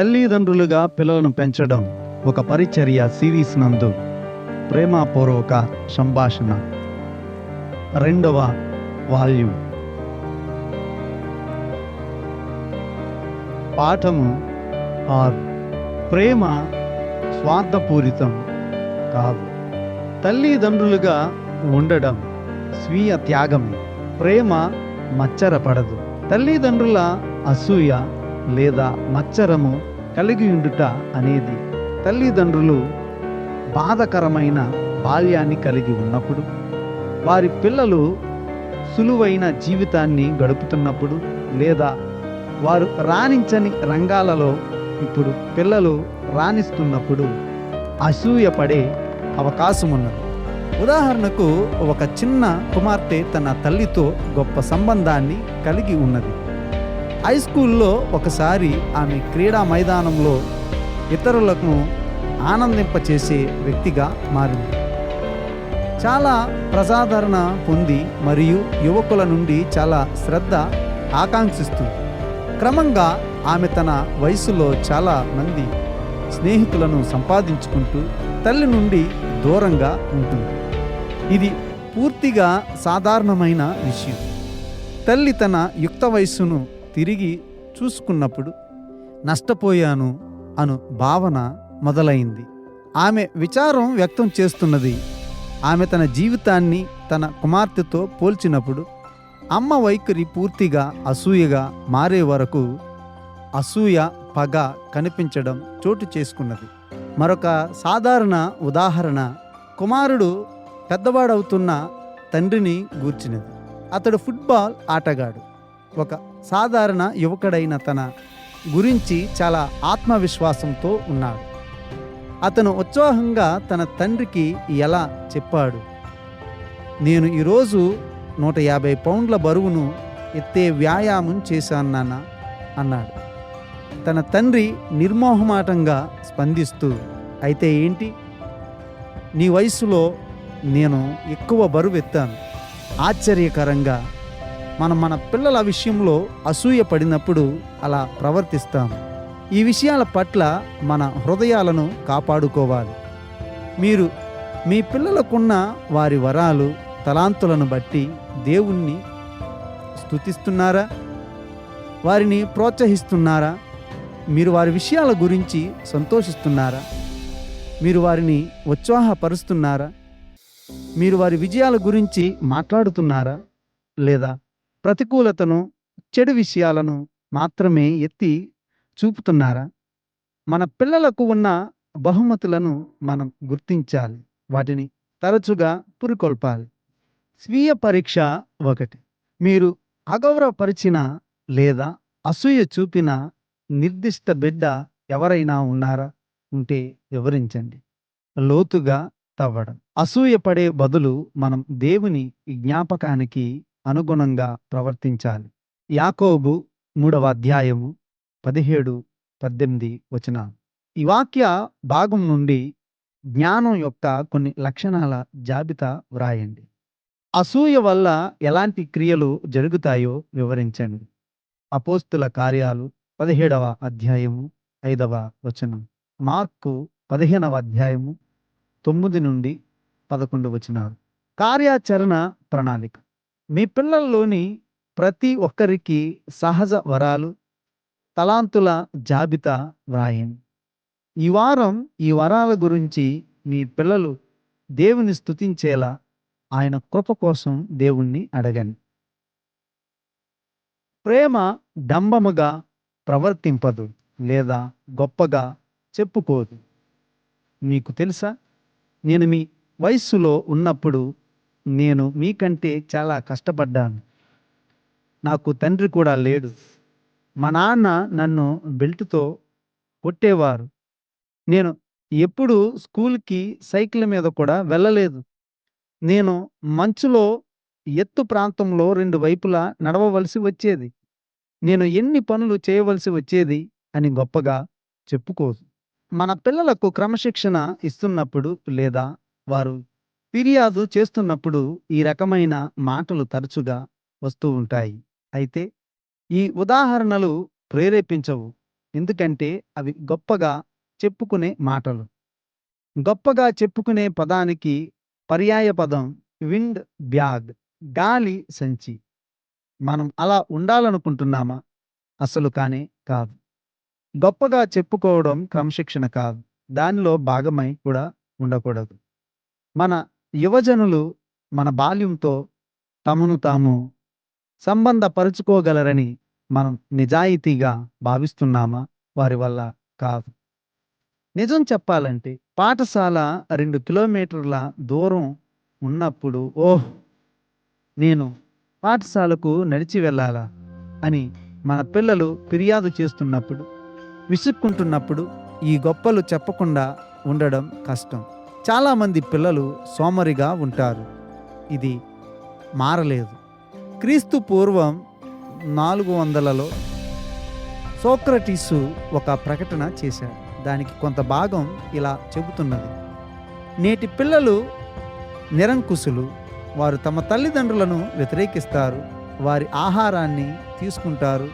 తల్లిదండ్రులుగా పిల్లలను పెంచడం ఒక పరిచర్య సిరీస్ నందు. ప్రేమపూర్వక సంభాషణ. రెండవ వాల్యూమ్. పాఠము ఆరు. ప్రేమ స్వార్థపూరితం కాదు. తల్లిదండ్రులుగా ఉండడం స్వీయ త్యాగమే. ప్రేమ మచ్చరపడదు. తల్లిదండ్రుల అసూయ లేదా మచ్చరము కలిగి ఉండుట అనేది తల్లిదండ్రులు బాధకరమైన బాల్యాన్ని కలిగి ఉన్నప్పుడు వారి పిల్లలు సులువైన జీవితాన్ని గడుపుతున్నప్పుడు లేదా వారు రాణించని రంగాలలో ఇప్పుడు పిల్లలు రాణిస్తున్నప్పుడు అసూయపడే అవకాశం ఉన్నది ఉదాహరణకు ఒక చిన్న కుమార్తె తన తల్లితో గొప్ప సంబంధాన్ని కలిగి ఉన్నది. హై స్కూల్లో ఒకసారి ఆమె క్రీడా మైదానంలో ఇతరులకు ఆనందింపచేసే వ్యక్తిగా మారింది. చాలా ప్రజాదరణ పొంది మరియు యువకుల నుండి చాలా శ్రద్ధ ఆకాంక్షిస్తుంది. క్రమంగా ఆమె తన వయసులో చాలా మంది స్నేహితులను సంపాదించుకుంటూ తల్లి నుండి దూరంగా ఉంటుంది. ఇది పూర్తిగా సాధారణమైన విషయం. తల్లి తన యుక్త వయస్సును తిరిగి చూసుకున్నప్పుడు నష్టపోయాను అను భావన మొదలైంది. ఆమె విచారం వ్యక్తం చేస్తున్నది. ఆమె తన జీవితాన్ని తన కుమార్తెతో పోల్చినప్పుడు అమ్మ వైఖరి పూర్తిగా అసూయగా మారే వరకు అసూయ పగ కనిపించడం చోటు చేసుకున్నది. మరొక సాధారణ ఉదాహరణ కుమారుడు పెద్దవాడవుతున్న తండ్రిని గూర్చినది. అతడు ఫుట్బాల్ ఆటగాడు. ఒక సాధారణ యువకుడైన తన గురించి చాలా ఆత్మవిశ్వాసంతో ఉన్నాడు. అతను ఉత్సాహంగా తన తండ్రికి ఎలా చెప్పాడు నేను ఈరోజు నూట యాభై పౌండ్ల బరువును ఎత్తే వ్యాయామం చేశాను నాన్న అన్నాడు. తన తండ్రి నిర్మోహమాటంగా స్పందిస్తూ అయితే ఏంటి? నీ వయసులో నేను ఎక్కువ బరువు ఎత్తాను. ఆశ్చర్యకరంగా మనం మన పిల్లల విషయంలో అసూయ పడినప్పుడు అలా ప్రవర్తిస్తాం. ఈ విషయాల పట్ల మన హృదయాలను కాపాడుకోవాలి. మీరు మీ పిల్లలకున్న వారి వరాలు తలాంతులను బట్టి దేవుణ్ణి స్థుతిస్తున్నారా వారిని ప్రోత్సహిస్తున్నారా? మీరు వారి విషయాల గురించి సంతోషిస్తున్నారా? మీరు వారిని ఉత్సాహపరుస్తున్నారా? మీరు వారి విజయాల గురించి మాట్లాడుతున్నారా? లేదా ప్రతికూలతను చెడు విషయాలను మాత్రమే ఎత్తి చూపుతున్నారా? మన పిల్లలకు ఉన్న బహుమతులను మనం గుర్తించాలి. వాటిని తరచుగా పురికొల్పాలి. స్వీయ పరీక్ష ఒకటి. మీరు అగౌరవపరిచిన లేదా అసూయ చూపిన నిర్దిష్ట బిడ్డ ఎవరైనా ఉన్నారా? ఉంటే వివరించండి. లోతుగా తవ్వడం. అసూయపడే బదులు మనం దేవుని జ్ఞాపకానికి అనుగుణంగా ప్రవర్తించాలి. యాకోబు మూడవ అధ్యాయము పదిహేడు పద్దెనిమిది వచనాలు ఈ వాక్య భాగం నుండి జ్ఞానం యొక్క కొన్ని లక్షణాల జాబితా వ్రాయండి. అసూయ వల్ల ఎలాంటి క్రియలు జరుగుతాయో వివరించండి. అపోస్తుల కార్యాలు పదిహేడవ అధ్యాయము ఐదవ వచనం. మార్కు పదిహేనవ అధ్యాయము తొమ్మిది నుండి పదకొండు వచనాలు. కార్యాచరణ ప్రణాళిక. మీ పిల్లల్లోని ప్రతి ఒక్కరికి సహజ వరాలు తలాంతుల జాబితా వ్రాయండి. ఈ వారం ఈ వరాల గురించి మీ పిల్లలు దేవుని స్తుతించేలా ఆయన కృప కోసం దేవుణ్ణి అడగండి. ప్రేమ డంబముగా ప్రవర్తింపదు లేదా గొప్పగా చెప్పుకోదు. మీకు తెలుసా? నేను మీ వయస్సులో ఉన్నప్పుడు నేను మీకంటే చాలా కష్టపడ్డాను. నాకు తండ్రి కూడా లేడు. మా నాన్న నన్ను బెల్ట్తో కొట్టేవారు. నేను ఎప్పుడు స్కూల్కి సైకిల్ మీద కూడా వెళ్ళలేదు. నేను మంచులో ఎత్తు ప్రాంతంలో రెండు వైపులా నడవవలసి వచ్చేది. నేను ఎన్ని పనులు చేయవలసి వచ్చేది అని గొప్పగా చెప్పుకోదు మన పిల్లలకు క్రమశిక్షణ ఇస్తున్నప్పుడు లేదా వారు ఫిర్యాదు చేస్తున్నప్పుడు ఈ రకమైన మాటలు తరచుగా వస్తూ ఉంటాయి. అయితే ఈ ఉదాహరణలు ప్రేరేపించవు. ఎందుకంటే అవి గొప్పగా చెప్పుకునే మాటలు. గొప్పగా చెప్పుకునే పదానికి పర్యాయ పదం విండ్ బ్యాగ్ గాలి సంచి. మనం అలా ఉండాలనుకుంటున్నామా? అసలు కానే కాదు. గొప్పగా చెప్పుకోవడం క్రమశిక్షణ కాదు. దానిలో భాగమై కూడా ఉండకూడదు. మన యువజనులు మన బాల్యంతో తమను తాము సంబంధపరుచుకోగలరని మనం నిజాయితీగా భావిస్తున్నామా? వారి వల్ల కాదు. నిజం చెప్పాలంటే పాఠశాల రెండు కిలోమీటర్ల దూరం ఉన్నప్పుడు ఓహ్! నేను పాఠశాలకు నడిచి వెళ్ళాలా? అని మన పిల్లలు ఫిర్యాదు చేస్తున్నప్పుడు విసుక్కుంటున్నప్పుడు ఈ గొప్పలు చెప్పకుండా ఉండడం కష్టం. చాలామంది పిల్లలు సోమరిగా ఉంటారు. ఇది మారలేదు. క్రీస్తు పూర్వం నాలుగు వందలలో సోక్రటీసు ఒక ప్రకటన చేశాడు. దానికి కొంత భాగం ఇలా చెబుతున్నది. నేటి పిల్లలు నిరంకుశులు. వారు తమ తల్లిదండ్రులను వ్యతిరేకిస్తారు. వారి ఆహారాన్ని తీసుకుంటారు.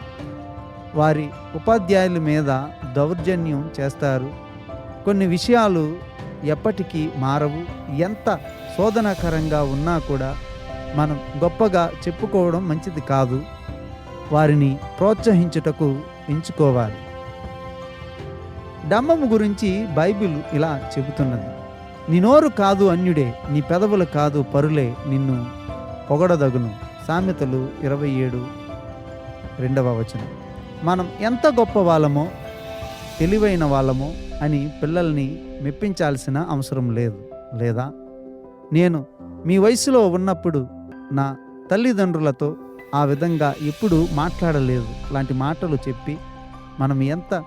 వారి ఉపాధ్యాయుల మీద దౌర్జన్యం చేస్తారు. కొన్ని విషయాలు ఎప్పటికీ మారవు. ఎంత శోధనకరంగా ఉన్నా కూడా మనం గొప్పగా చెప్పుకోవడం మంచిది కాదు. వారిని ప్రోత్సహించుటకు ఎంచుకోవాలి. డమ్మము గురించి బైబిల్ ఇలా చెబుతున్నది. నీ నోరు కాదు అన్యుడే నీ పెదవులు కాదు పరులే నిన్ను పొగడదగును. సామెతలు ఇరవై ఏడు రెండవ వచనం. మనం ఎంత గొప్ప వాళ్ళమో తెలివైన వాళ్ళమో అని పిల్లల్ని మెప్పించాల్సిన అవసరం లేదు లేదా? నేను మీ వయసులో ఉన్నప్పుడు నా తల్లిదండ్రులతో ఆ విధంగా ఎప్పుడు మాట్లాడలేదు. లాంటి మాటలు చెప్పి మనం ఎంత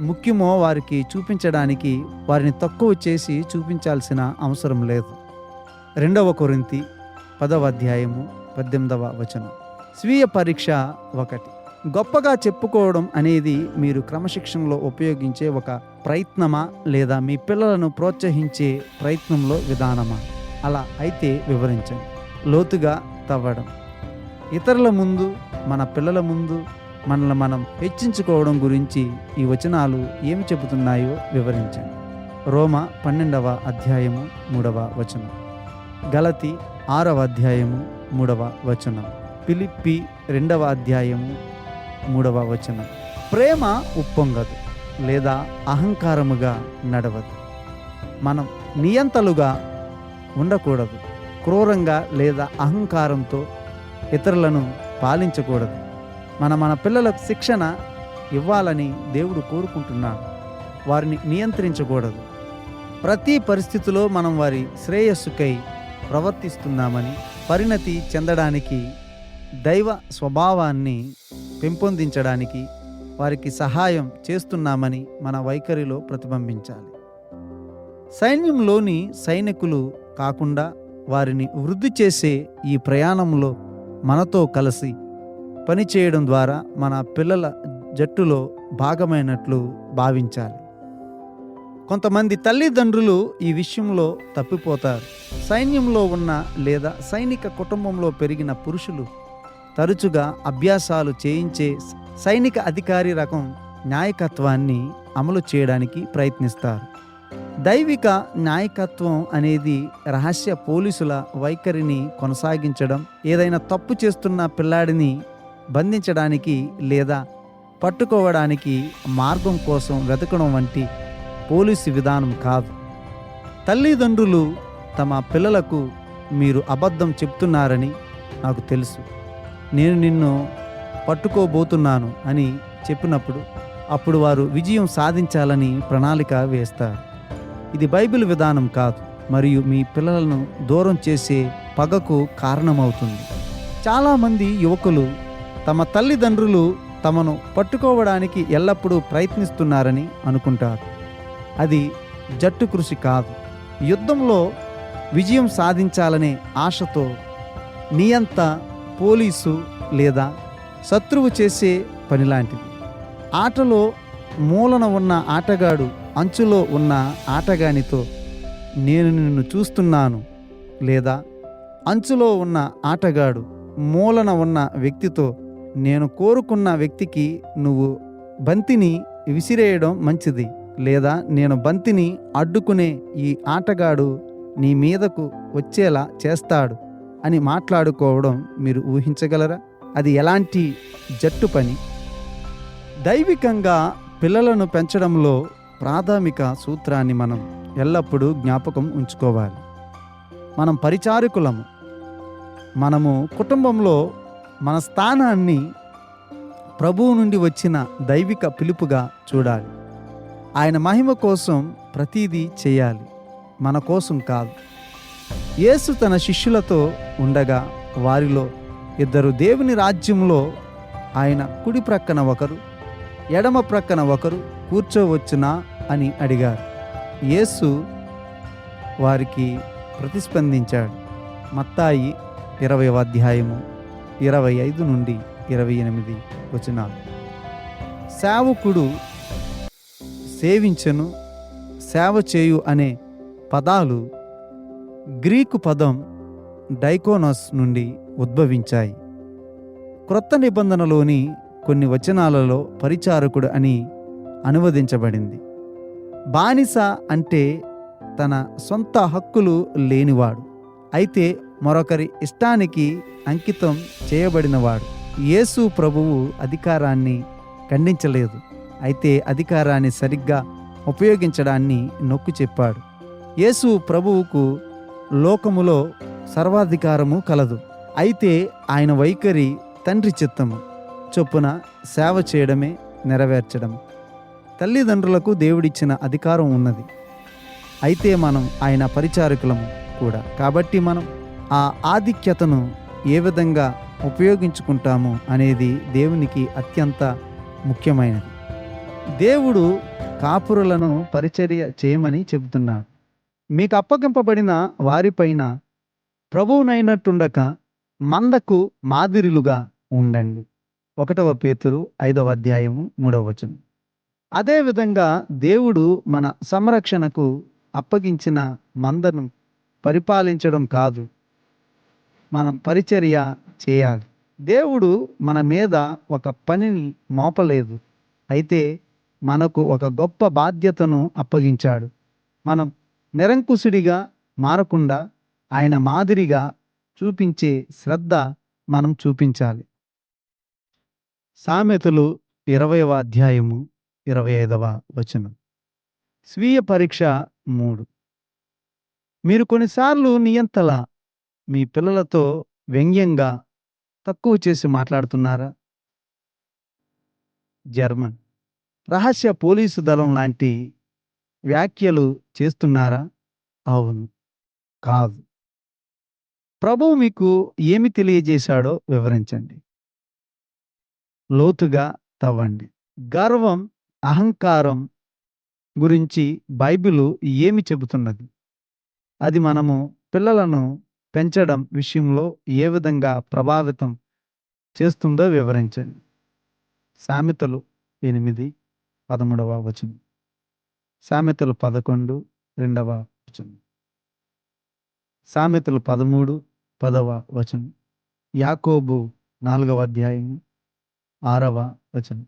ముఖ్యమో వారికి చూపించడానికి వారిని తక్కువ చేసి చూపించాల్సిన అవసరం లేదు. రెండవ కొరింతి పదవ అధ్యాయము పద్దెనిమిదవ వచనం. స్వీయ పరీక్ష ఒకటి. గొప్పగా చెప్పుకోవడం అనేది మీరు క్రమశిక్షణలో ఉపయోగించే ఒక ప్రయత్నమా లేదా మీ పిల్లలను ప్రోత్సహించే ప్రయత్నంలో విధానమా? అలా అయితే వివరించండి. లోతుగా తవ్వడం. ఇతరుల ముందు మన పిల్లల ముందు మనల్ని మనం హెచ్చించుకోవడం గురించి ఈ వచనాలు ఏమి చెబుతున్నాయో వివరించండి. రోమ పన్నెండవ అధ్యాయము మూడవ వచనం. గలతి ఆరవ అధ్యాయము మూడవ వచనం. పిలిప్పి రెండవ అధ్యాయము మూడవ వచనం. ప్రేమ ఉప్పొంగదు లేదా అహంకారముగా నడవదు. మనం నియంతలుగా ఉండకూడదు క్రూరంగా లేదా అహంకారంతో ఇతరులను పాలించకూడదు. మన మన పిల్లలకు శిక్షణ ఇవ్వాలని దేవుడు కోరుకుంటున్నాడు వారిని నియంత్రించకూడదు. ప్రతి పరిస్థితిలో మనం వారి శ్రేయస్సుకై ప్రవర్తిస్తున్నామని పరిణతి చెందడానికి దైవ స్వభావాన్ని పెంపొందించడానికి వారికి సహాయం చేస్తున్నామని మన వైఖరిలో ప్రతిబింబించాలి. సైన్యంలోని సైనికులు కాకుండా వారిని వృద్ధి చేసే ఈ ప్రయాణంలో మనతో కలిసి పనిచేయడం ద్వారా మన పిల్లల జట్టులో భాగమైనట్లు భావించాలి. కొంతమంది తల్లిదండ్రులు ఈ విషయంలో తప్పిపోతారు. సైన్యంలో ఉన్న లేదా సైనిక కుటుంబంలో పెరిగిన పురుషులు తరచుగా అభ్యాసాలు చేయించే సైనిక అధికారి రకం నాయకత్వాన్ని అమలు చేయడానికి ప్రయత్నిస్తారు. దైవిక నాయకత్వం అనేది రహస్య పోలీసుల వైఖరిని కొనసాగించడం ఏదైనా తప్పు చేస్తున్న పిల్లాడిని బంధించడానికి లేదా పట్టుకోవడానికి మార్గం కోసం వెతకడం వంటి పోలీసు విధానం కాదు. తల్లిదండ్రులు తమ పిల్లలకు మీరు అబద్ధం చెప్తున్నారని నాకు తెలుసు. నేను నిన్ను పట్టుకోబోతున్నాను అని చెప్పినప్పుడు అప్పుడు వారు విజయం సాధించాలని ప్రణాళిక వేస్తారు. ఇది బైబిల్ విధానం కాదు మరియు మీ పిల్లలను దూరం చేసే పగకు కారణమవుతుంది. చాలామంది యువకులు తమ తల్లిదండ్రులు తమను పట్టుకోవడానికి ఎల్లప్పుడూ ప్రయత్నిస్తున్నారని అనుకుంటారు. అది జట్టు కృషి కాదు. యుద్ధంలో విజయం సాధించాలనే ఆశతో నియంత పోలీసు లేదా శత్రువు చేసే పని లాంటిది ఆటలో మూలన ఉన్న ఆటగాడు అంచులో ఉన్న ఆటగానితో నేను నిన్ను చూస్తున్నాను లేదా అంచులో ఉన్న ఆటగాడు మూలన ఉన్న వ్యక్తితో నేను కోరుకున్న వ్యక్తికి నువ్వు బంతిని విసిరేయడం మంచిది లేదా నేను బంతిని అడ్డుకునే ఈ ఆటగాడు నీ మీదకు వచ్చేలా చేస్తాడు. అని మాట్లాడుకోవడం మీరు ఊహించగలరా? అది ఎలాంటి జట్టు పని? దైవికంగా పిల్లలను పెంచడంలో ప్రాథమిక సూత్రాన్ని మనం ఎల్లప్పుడూ జ్ఞాపకం ఉంచుకోవాలి. మనం పరిచారకులము. మనము కుటుంబంలో మన స్థానాన్ని ప్రభువు నుండి వచ్చిన దైవిక పిలుపుగా చూడాలి. ఆయన మహిమ కోసం ప్రతీదీ చేయాలి. మన కోసం కాదు. యేసు తన శిష్యులతో ఉండగా వారిలో ఇద్దరు దేవుని రాజ్యంలో ఆయన కుడి ప్రక్కన ఒకరు ఎడమ ప్రక్కన ఒకరు కూర్చోవచ్చునా అని అడిగారు. యేసు వారికి ప్రతిస్పందించాడు. మత్తాయి ఇరవై అధ్యాయము ఇరవై ఐదు నుండి ఇరవై ఎనిమిది వచనాలు. సేవకుడు సేవించను సేవ చేయు అనే పదాలు గ్రీకు పదం డైకోనస్ నుండి ఉద్భవించాయి. క్రొత్త నిబంధనలోని కొన్ని వచనాలలో పరిచారకుడు అని అనువదించబడింది. బానిస అంటే తన సొంత హక్కులు లేనివాడు. అయితే మరొకరి ఇష్టానికి అంకితం చేయబడినవాడు. యేసు ప్రభువు అధికారాన్ని ఖండించలేదు. అయితే అధికారాన్ని సరిగ్గా ఉపయోగించడాన్ని నొక్కు చెప్పాడు. యేసు ప్రభువుకు లోకములో సర్వాధికారము కలదు. అయితే ఆయన వైఖరి తండ్రి చిత్తము. చొప్పున సేవ చేయడమే నెరవేర్చడం. తల్లిదండ్రులకు దేవుడిచ్చిన అధికారం ఉన్నది. అయితే మనం ఆయన పరిచారకులము కూడా. కాబట్టి మనం ఆ ఆధిక్యతను ఏ విధంగా ఉపయోగించుకుంటాము అనేది దేవునికి అత్యంత ముఖ్యమైనది. దేవుడు కాపురులను పరిచర్య చేయమని చెబుతున్నాడు. మీకు అప్పగింపబడిన వారిపైన ప్రభువునైనట్టుండక మందకు మాదిరిలుగా ఉండండి. ఒకటవ పేతురు ఐదవ అధ్యాయము మూడవ వచనం. అదేవిధంగా దేవుడు మన సంరక్షణకు అప్పగించిన మందను పరిపాలించడం కాదు మనం పరిచర్య చేయాలి. దేవుడు మన మీద ఒక పనిని మోపలేదు. అయితే మనకు ఒక గొప్ప బాధ్యతను అప్పగించాడు. మనం నిరంకుశుడిగా మారకుండా ఆయన మాదిరిగా చూపించే శ్రద్ధ మనం చూపించాలి. సామెతలు ఇరవైవ అధ్యాయము ఇరవై ఐదవ వచనం. స్వీయ పరీక్ష మూడు. మీరు కొన్నిసార్లు నియంతలా మీ పిల్లలతో వ్యంగ్యంగా తక్కువ చేసి మాట్లాడుతున్నారా? జర్మన్. రహస్య పోలీసు దళం లాంటి వ్యాఖ్యలు చేస్తున్నారా? అవును. కాదు. ప్రభువు మీకు ఏమి తెలియజేశాడో వివరించండి. లోతుగా తవ్వండి. గర్వం అహంకారం గురించి బైబిలు ఏమి చెబుతున్నది? అది మనము పిల్లలను పెంచడం విషయంలో ఏ విధంగా ప్రభావితం చేస్తుందో వివరించండి. సామెతలు ఎనిమిది పదమూడవ వచనం. సామెతలు పదకొండు రెండవ వచనం. సామెతలు పదమూడు పదవ వచనం. యాకోబు నాలుగవ అధ్యాయం ఆరవ వచనం.